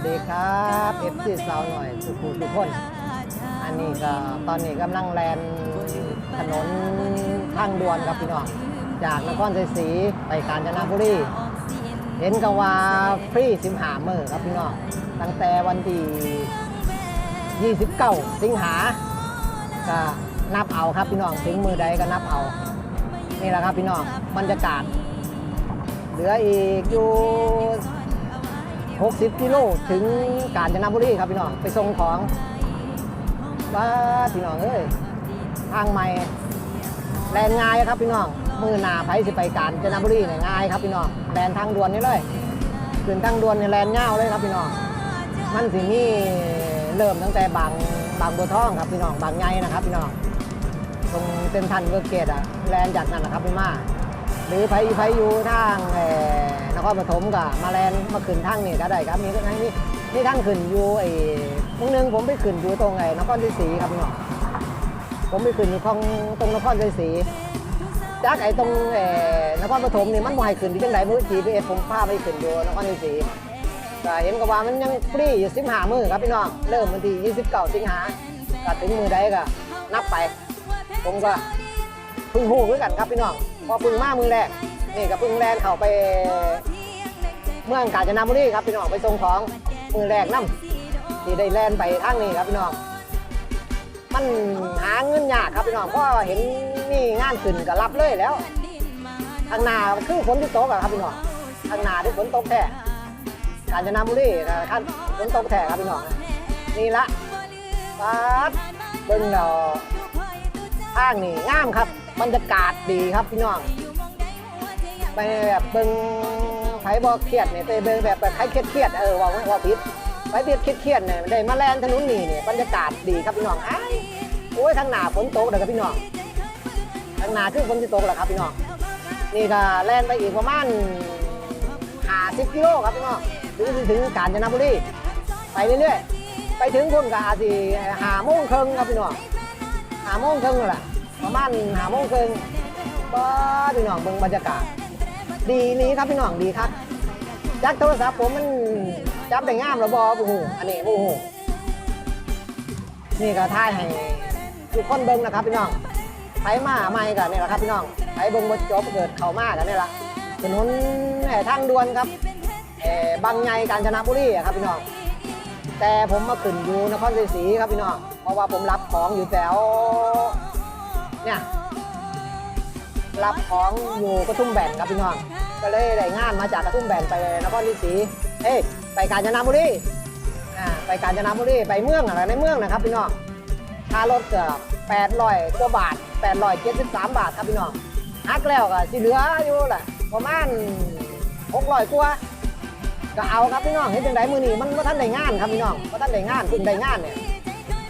วัสดีครับเอฟซีสาวหน่อยสุขุทุกคน อันนี้ก็ตอนนี้กำลังแลนถนนทางด่วนครับพี่น้อง จากนครชัยศรีไปกาญจนบุรี เห็นกันว่าฟรีสิงหาเมื่อครับพี่น้อง ตั้งแต่วันที่ 29 สิงหา ก็นับเอาครับพี่น้อง ถึงมือใดก็นับเอา นี่แหละครับพี่น้อง บรรยากาศ เหลืออีกอยู่ 60กิโลถึงกาญจนบุรีครับพี่น้องไปส่งของบ้าพี่น้องเอ้ยทางใหม่แลนง่ายครับพี่น้องมือหนาไผสิไปกาญจนบุรีเนี่ยง่ายครับพี่น้องแลนทางด่วนนี่เลยขึ้นทางด่วนเนี่ยแลนเง่าวเลยครับพี่น้องมันสิมีเริ่มตั้งแต่บางบางบัวทองครับพี่น้องบางไงนะครับพี่น้องตรงเส้นทันเวอร์เกตอะแลนจากนั้นนะครับพี่มา หรือไผไผอยู่ทางเอ่อนครปฐมกับมาแลนมาขึ้นทางนี่ก็ได้ครับมีก็ทางนี้นี่ทางขึ้นอยู่ไอ้ตรงนึงผมไปขึ้นอยู่ตรงไอ้นครศรีครับพี่น้องผมไปขึ้นอยู่ของตรงนครศรีจากไอ้ตรงเอ่อนครปฐมนี่มันบ่ให้ขึ้นที่จังไดมื้อ GPS ผมพาไปขึ้นอยู่นครศรีก็เห็นก็ว่ามันยังฟรีอยู่15มื้อครับพี่น้องเริ่มวันที่29สิงหาก็ถึงมื้อใดก็นับไป ผมก็เพึ่งหูด้วยกันครับพี่น้อง พอพึ่งมามือแรกนี่ก็เพึ่งแลนเข้าไปเมืองกาญจนบุรีครับพี่น้องไปส่งของมือแรกน้ำที่ได้แลนไปทางนี้ครับพี่น้องมันหาเงินยากครับพี่น้องเพราะเห็นนี่งานขึ้นก็รับเลยแล้วทางนาคือฝนที่ตกอะครับพี่น้องทางนาที่ฝนตกแท้กาญจนบุรีนะครับฝนตกแท้ครับพี่น้องนี่ละปัดเบิ่งเราทางนี่งามครับ บรรยากาศดีครับพี่น้อง ไปแบบเบิ่งไผบ่เครียดเนี่ยไปเบิ่งแบบแบบใครเครียดเครียดเออว่าว่าผิดไปเบียดเครียดเครียดๆเนี่ยได้มาแลนถนนนี่เนี่ยบรรยากาศดีครับพี่น้องอ้ายโอ้ยทางหน้าฝนตกเลยครับพี่น้องทางหน้าคือฝนที่ตกแหละครับพี่น้อง นี่ก็แลนไปอีกประมาณ50กิโลครับพี่น้องถึงถึงกาญจนบุรีไปเรื่อยๆไปถึงพุ่นก็อาจสิหาโมงครึ่งครับพี่น้องหาโมงครึ่งแหละ ประมาณหาโมงครึ่งก็พี่น้องเบิ่งบรรยากาศ ดีนี้ครับพี่น้องดีครับจักโทรศัพท์ผมมันจับได้งามแล้วบอบูหูอันนี้บูหูนี่ก็ท่ายให้ทุกคนเบิ่งนะครับพี่น้องไผมาใหม่กันนี่แหละครับพี่น้องไผเบิ่งบ่จบเกิดเข้ามากันนี่แหละถนนแห่ทางด่วนครับเอ่บางไงกาญจนบุรีครับพี่น้องแต่ผมมาขึ้นอยู่นครศรีศรีครับพี่น้องเพราะว่าผมรับของอยู่แถว เนี่ยรับของอยู่กระทุ่มแบนครับพี่น้อง ก็เลยได้งานมาจากกระทุ่มแบนไปนครศรีศรีเอ้ยไปกาญจนบุรีอ่าไปกาญจนบุรีไปเมืองอะไรในเมืองนะครับพี่น้องค่ารถเกือบ800กว่าบาท873บสามบาทครับพี่น้องหักแล้วก็สิเหลืออยู่แหละประมาณ600กว่าก็เอาครับพี่น้องเห็นจังไดมือนี้มันว่าท่านได้งานครับพี่น้องว่าท่านได้งานเพิ่งได้งานเนี่ย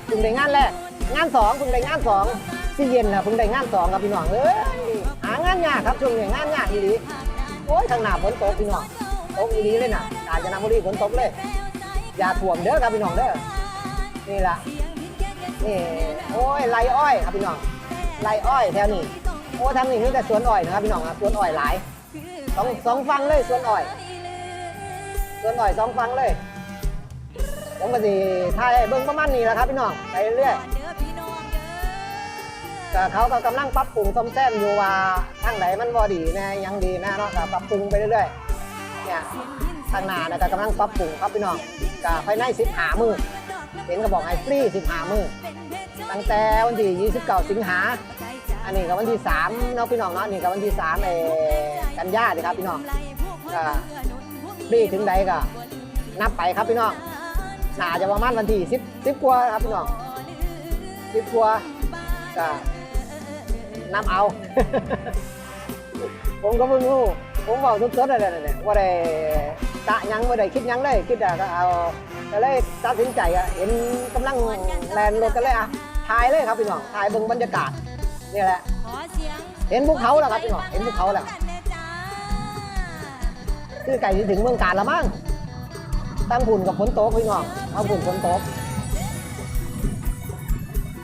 เพิ่งได้งานแรกงานสองเพิ่งได้งานสอง ที่เย็นนะเพิ่งได้งานสองครับพี่น้องเอ้ยหางานยากครับช่วงนี้งานยากอีหลีโอ้ยทางหน้าฝนตกพี่น้องตกอีหลีเลยนะกาญจนบุรีฝนตกเลย อย่าถ่วมเด้อครับพี่น้องเด้อนี่ละนี่โอ้ยไรอ้อยครับพี่น้องไรอ้อยแถวนี้โอ้ทางนี้มีแต่สวนอ้อยนะครับพี่น้องครับสวนอ้อยหลายสองสองฟังเลยสวนอ้อยสวนหน่อยสองฟังเลยผมก็สิถ่ายเบิ่งประมาณนี้แหละครับพี่น้องไปเรื่อย ก็เขาก็กำลังปรับปรุงซ่อมแซมอยู่ว่าทางไหนมันบ่ดีแน่ยังดีแน่เนาะก็ปรับปรุงไปเรื่อยๆเนี่ยทางหน้าเนี่ยก็กำลังปรับปรุงครับพี่น้องก็ภายในสิบหามือเห็นก็บอกให้ฟรีสิบหามือตั้งแต่วันที่29สิงหาอันนี้ก็วันที่3เนาะพี่น้องเนาะนี่ก็วันที่3เออกันยาดีครับพี่น้องก็ฟรีถึงใดก็นับไปครับพี่น้องน่าจะประมาณวันที่10 10กว่าครับพี่น้อง10กว่าก็ นับเอา ผมก็เพิ่งรู้ ผมบอกสดๆอะไรเนี่ยว่าได้กะหยังว่าได้คิดหยังเลยคิดอะก็เอาก็เลยตัดสินใจอะเห็นกำลังแลนรถกันเลยอะถ่ายเลยครับพี่น้องถ่ายเบิ่งบรรยากาศนี่แหละเห็นภูเขาแล้วครับพี่น้องเห็นภูเขาแล้วคือไก่ที่ถึงเมืองกาญแล้วมั้งตั้งผุ่นกับฝนตกพี่น้องเอาผุ่นฝนตก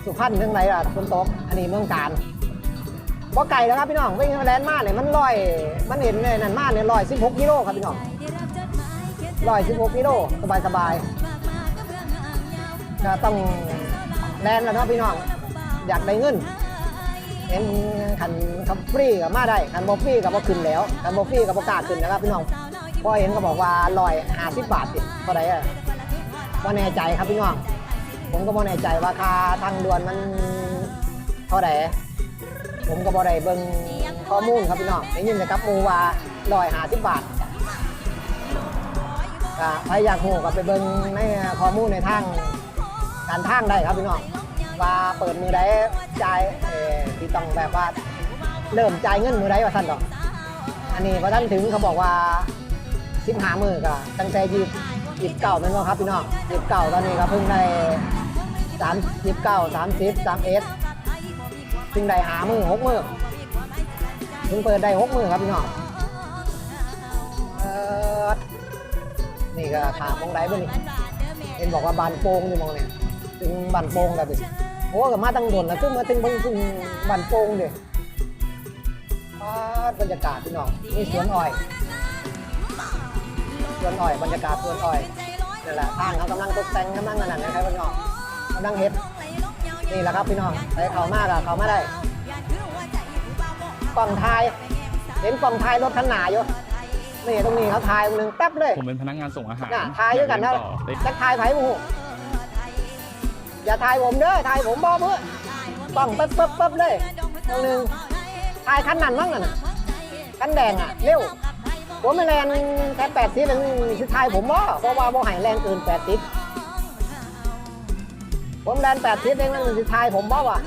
สุพรรณเรื่องไรล่ะฝนตกอันนี้เมืองกาญ บ่ไก่แล้วครับพี่น้องวิ่งแลนด์มาเนี่ยมันลอย มันเห็นเลยนั่นมาเนี่ยลอย16กิโลครับพี่น้องร้อยสิบหกกิโลสบายสบายๆก็ต้องแลนแล้วเนาะพี่น้องอยากได้เงินเห็นขันขับฟรีกับมาได้ขันบอฟรีกับบ่ขึ้นแล้วขันบอฟรีกับประกาศขึ้นนะครับพี่น้องพอเห็นก็บอกว่าลอยห้าสิบบาทสิเท่าไหร่อะว่าแน่ใจครับพี่น้องผมก็บ่แน่ใจว่าค่าทางด่วนมันเท่าไหร่ ผมก็บ่ได้เบิ่งข้อมูลครับพี่น้องได้ยินแต่กับมูว่าลอยหาสิบบาทก็ใครอยากโหูก็ไปเบิ่งในข้อมูลในทางการทางได้ครับพี่น้องว่าเปิดมือได้จ่ายที่ต้องแบบว่าเริ่มจ่ายเงินมือได้ว่าท่านดอก อันนี้พอท่านถึงเขาบอกว่าสิบหามือก็ตั้งแต่ยีบยีบเก่าแม่นบ่ครับพี่น้องยีบเก่าตอนนี้ก็เพิ่งได้สามยีบเก้าสามสิบสามเอส เพิ่งได้หามือหกมือเพิ่งเปิดได้หกมือครับพี่น้องเอ่อนี่ก็ถามมองได้บ่นี่เห็นบอกว่าบานโป่งอยู่มองเนี่ยถึงบันโป่งกันดิโอ้กับมาตั้งโดนแล้วขึ้นมาถึงเบิ่งถึงบันโป่งเดิปาบรรยากาศพี่น้องมีสวนอ้อยสวนอ้อยบรรยากาศสวนอ้อยนั่นแหละทางเขากำลังตกแต่งกำลังอันนั้นนะครับพี่น้องกำลังเฮ็ด นี่แหละครับพี่น้องไปเขามากอะเขามาได้กล่องทาย เห็นกล่องทายรถคันหนาอยู่นี่ตรงนี้เขาทายตรงนึงแป๊บเลย ผมเป็นพนักงานส่งอาหารน่ะทายด้วยกันนะอากเล่ต่อได้จะทายไผ่หมูอย่าทายผมเด้อทายผมบ่เพื่อต้องปั๊บปั๊บปั๊บเลยตรงหนึงทายคันนั้นมั้งน่ะนะคันแดงอะเร็วผมไม่แลนแค่แปดสิบเป็นสิทายผมบ่เพราะว่าบ่ให้แลนเกินแปดสิบ ผมแลนแปดสิบเองนั่นสิทายผมบ่วะ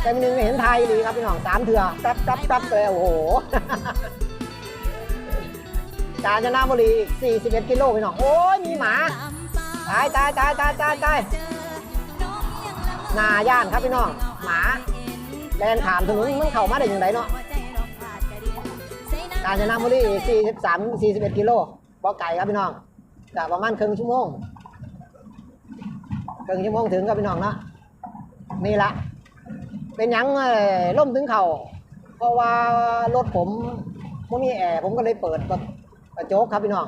แต่มันนึงไม่เห็นไทยดีครับพี่น้องสามเถื่อปั๊บปั๊บปั๊บเลยโอ้โหกาญจนบุรี41กิโลพี่น้องโอ้ยมีหมาตายตายตายตายตายตายนาย่านครับพี่น้องหมาแลนถามถนนมันเข้ามาได้ยังไงเนาะกาญจนบุรี43 41กิโลบ่ไก่ครับพี่น้องกะประมาณครึ่งชั่วโมง ครึ่งชั่วโมงถึงครับพี่น้องเนาะนี่ละเป็นยังล่มถึงเขาเพราะว่ารถผมไม่มีแอร์ผมก็เลยเปิดกระจกครับพี่น้อง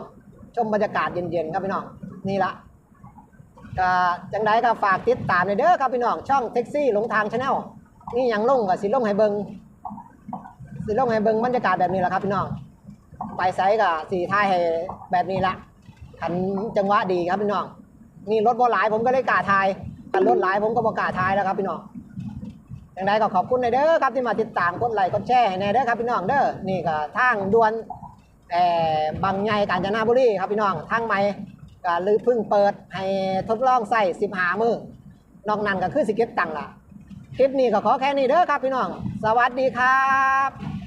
ชมบรรยากาศเย็นๆครับพี่น้องนี่ละก็จังไดก็ฝากติดตามในอยเด้อครับพี่น้องช่องแท็กซี่หลงทางชาแนลนี่ยังลงกับสิลงให้เบิงสิลงให้เบิงบรรยากาศแบบนี้แหละครับพี่น้องไปไซส์กับสีท้ายให้แบบนี้ละขันจังหวะดีครับพี่น้อง นี่รถบ่หลายผมก็เลยก้าทายขันรถหลายผมก็บ่กล้าทายแล้วครับพี่น้องจังไดก็ขอบคุณในเด้อครับที่มาติดตามกดไลค์กดแชร์ให้ในเด้อครับพี่น้องเด้อนี่ก็ทางด่วนเอ่บางใหญ่กาญจนบุรีครับพี่น้องทางใหม่ก็ลือพิ่งเปิดให้ทดลองใส่สิบหามือนอกนั้นก็คือสิเก็บตังค์ละคลิปนี้ก็ขอแค่นี้เด้อครับพี่น้อง สวัสดีครับ